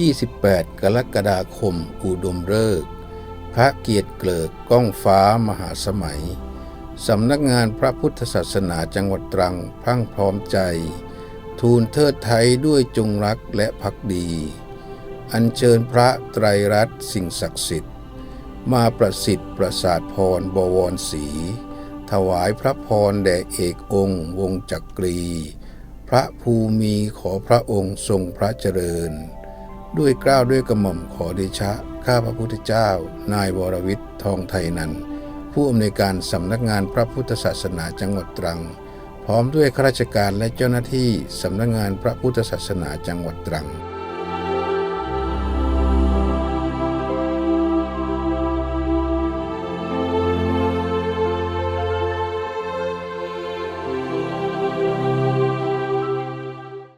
28 กรกฎาคม อุดมฤกษ์พระเกียรติเกลิกก้องฟ้ามหาสมัย สำนักงานพระพุทธศาสนาจังหวัดตรังพรั่งพร้อมใจ ทูลเทิดไทยด้วยจงรักและภักดี อัญเชิญพระไตรรัตน์สิ่งศักดิ์สิทธิ์ มาประสิทธิ์ประสาทพรบวรศรีถวายพระพรแด่เอกองค์ วงจักรี พระภูมิขอพระองค์ทรงพระเจริญ ด้วยกล้าวด้วยกระหม่อมขอเดชะ ข้าพระพุทธเจ้า นายวรวิทย์ทองไทยนันผู้อำนวยการสำนักงานพระพุทธศาสนาจังหวัดตรัง พร้อมด้วยข้าราชการและเจ้าหน้าที่สำนักงานพระพุทธศาสนาจังหวัดตรัง